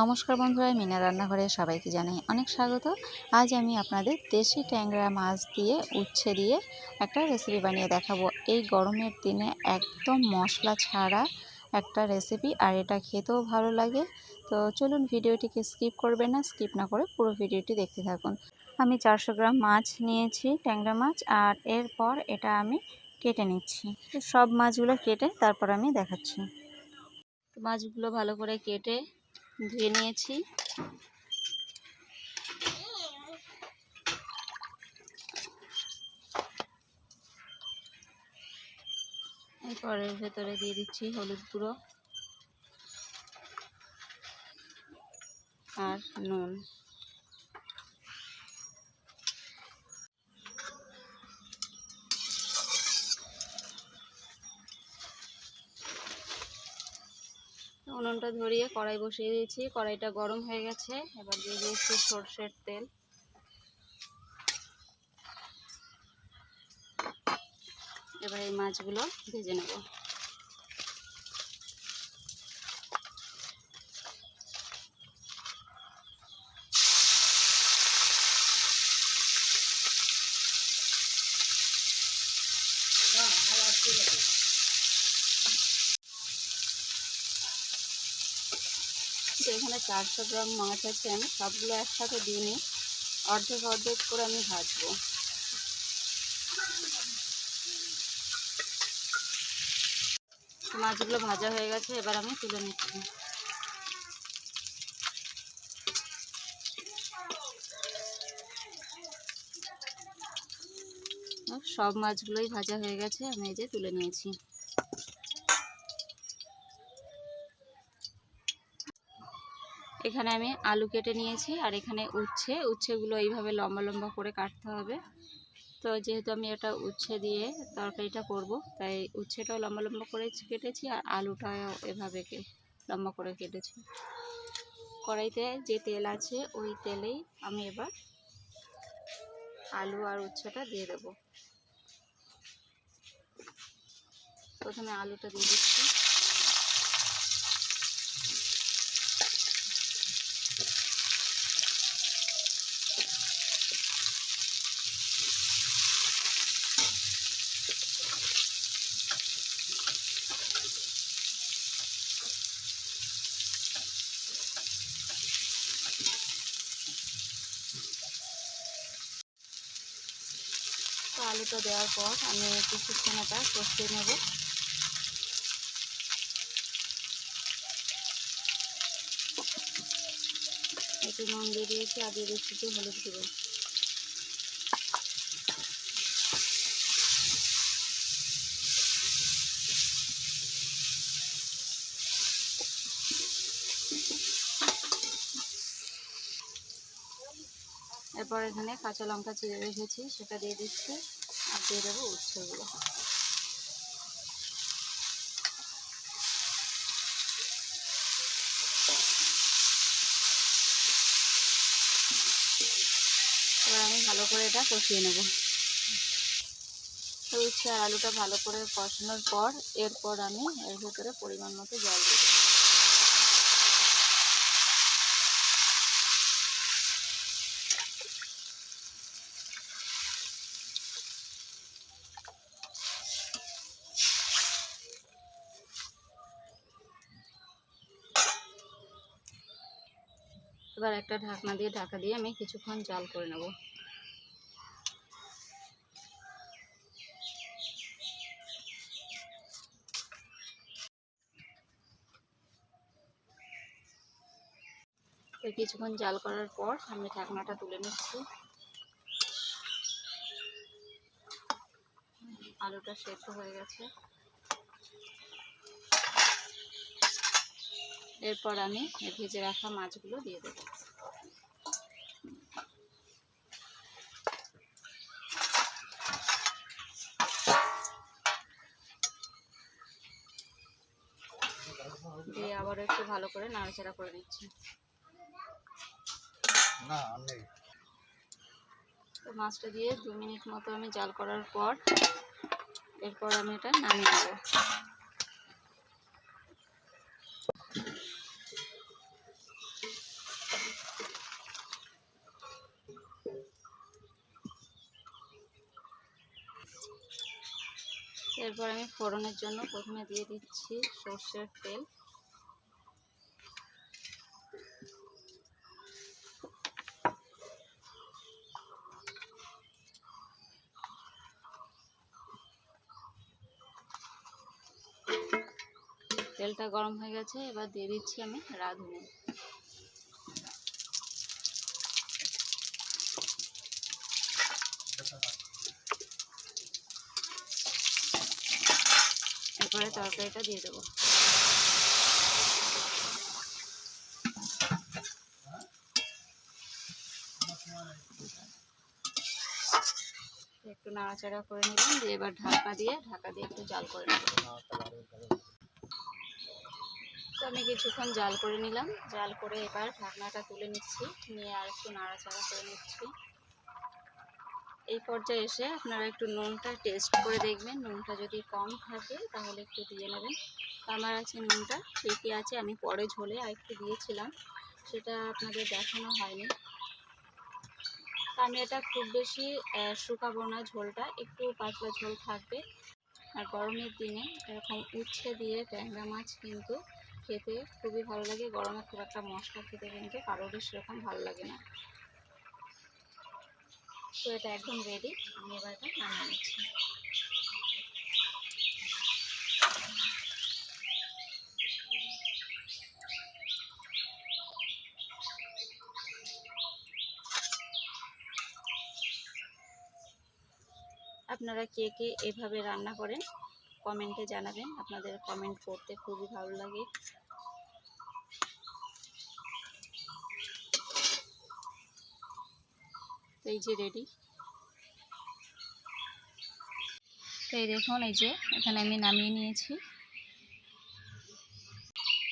নমস্কার বন্ধুরা, মিনা রান্নাঘরে সবাইকে জানাই অনেক স্বাগত। আজ আমি আপনাদের দেশি ট্যাংরা মাছ দিয়ে, উচ্ছে দিয়ে একটা রেসিপি বানিয়ে দেখাবো। এই গরমের দিনে একদম মশলা ছাড়া একটা রেসিপি আর এটা খেতেও ভালো লাগে। তো চলুন ভিডিওটিকে স্কিপ করবে না স্কিপ না করে পুরো ভিডিওটি দেখতে থাকুন। আমি চারশো গ্রাম মাছ নিয়েছি, ট্যাংরা মাছ, আর এরপর এটা আমি কেটে নিচ্ছি। সব মাছগুলো কেটে তারপর আমি দেখাচ্ছি। মাছগুলো ভালো করে কেটে ধুয়ে নিয়েছি। এরপরের ভেতরে দিয়ে দিচ্ছি হলুদ গুঁড়ো আর নুন। উনুনটা ধরিয়ে কড়াই বসিয়ে দিয়েছি। কড়াইটা গরম হয়ে গেছে। এবার দিয়ে দিয়েছি সর্ষের তেল। এবার এই মাছগুলো ভেজে নেব। তো এখানে চারশো গ্রাম মাছ আছে, আমি সবগুলো একসাথে দিইনি অর্ধেক অর্ধেক করে আমি ভাজবো। মাছগুলো ভাজা হয়ে গেছে, এবার আমি তুলে নিচ্ছি। সব মাছগুলোই ভাজা হয়ে গেছে, আমি এই যে তুলে নিয়েছি। এখানে আমি আলু কেটে নিয়েছি আর এখানে উচ্ছে। উচ্ছেগুলো এইভাবে লম্বা লম্বা করে কাটতে হবে। তো যেহেতু আমি এটা উচ্ছে দিয়ে তরকারিটা করব, তাই উচ্ছেটাও লম্বা লম্বা করে কেটেছি আর আলুটাও এভাবে লম্বা করে কেটেছি। কড়াইতে যে তেল আছে, ওই তেলেই আমি এবার আলু আর উচ্ছেটা দিয়ে দেব। প্রথমে আলুটা দিয়ে দিচ্ছি। তো আলুটা দেওয়ার পর আমি কিছুক্ষণ এটা কষিয়ে নেব। একটু নুন দিয়ে দিয়েছি আর দিয়ে দিচ্ছি হলুদ গুঁড়ো। এরপর এখানে কাঁচা লঙ্কা চিড়ে রেখেছি, সেটা দিয়ে দিচ্ছি, আর দিয়ে দেবো উচ্ছেগুলো। এবার আমি ভালো করে এটা কষিয়ে নেব। উচ্ছে আর আলুটা ভালো করে কষানোর পর, এরপর আমি এর ভেতরে পরিমাণ মতো জল দেবো। এবার একটা ঢাকনা দিয়ে ঢাকা দিয়ে আমি কিছুক্ষণ জাল করে নেব। কিছুক্ষণ জাল করার পর আমি ঢাকনাটা তুলে নিচ্ছি। আলুটা সেদ্ধ হয়ে গেছে। এরপর আমি ভেজে রাখা মাছগুলো দিয়ে দেবো। দিয়ে আবারও একটু ভালো করে নাড়াচাড়া করে নিচ্ছি। তো মাছটা দিয়ে দু মিনিট মতো আমি জাল করার পর এরপর আমি এটা নামিয়ে নেব। এরপর আমি ফোড়নের জন্য প্রথমে দিয়ে দিচ্ছি সর্ষের তেল। তেলটা গরম হয়ে গেছে, এবার দিয়ে দিচ্ছি আমি রাঁধুনি। এরপরে তরকারিটা দিয়ে দেবো। একটু নাড়াচাড়া করে নিলাম, দিয়ে এবার ঢাকা দিয়ে ঢাকা দিয়ে একটু জাল করে নেব। তো আমি কিছুক্ষণ জাল করে নিলাম। জাল করে এবার ঢাকনাটা তুলে নিচ্ছি, নিয়ে আর একটু নাড়াচাড়া করে নিচ্ছি। এই পর্যায়ে এসে আপনারা একটু নুনটা টেস্ট করে দেখবেন। নুনটা যদি কম থাকে তাহলে একটু দিয়ে নেবেন। আমার আছে নুনটা ঠিকই আছে আমি পরে ঝোলে আর একটু দিয়েছিলাম, সেটা আপনাদের দেখানো হয়নি। আমি এটা খুব বেশি শুকাবো না ঝোলটা, একটু পাতলা ঝোল থাকবে। আর গরমের দিনে এরকম উচ্ছে দিয়ে ট্যাংরা মাছ কিন্তু খেতে খুবই ভালো লাগে। গরমে খুব একটা মশলা খেতে কিন্তু কারোরই সেরকম ভালো লাগে না। তো এটা একদম রেডি আমি এবার এটা নামিয়ে নিচ্ছি। আপনারা কে কে এভাবে রান্না করেন কমেন্টে জানাবেন। আপনাদের কমেন্ট করতে খুবই ভালো লাগে। এই যে রেডি তো এই দেখুন, এই যে এখানে আমি নামিয়ে নিয়েছি।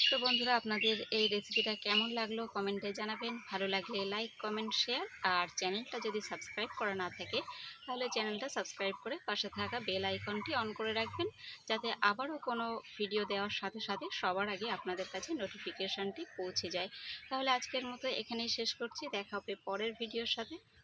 তো বন্ধুরা, আপনাদের এই রেসিপিটা কেমন লাগল কমেন্টে জানাবেন। ভালো লাগলে লাইক কমেন্ট শেয়ার আর চ্যানেলটা যদি সাবস্ক্রাইব করা না থাকে, তাহলে চ্যানেলটা সাবস্ক্রাইব করে পাশে থাকা বেল আইকনটি অন করে রাখবেন, যাতে আবারও কোনো ভিডিও দেওয়ার সাথে সাথে সবার আগে আপনাদের কাছে নোটিফিকেশানটি পৌঁছে যায়। তাহলে আজকের মতো এখানেই শেষ করছি। দেখা হবে পরের ভিডিওর সাথে।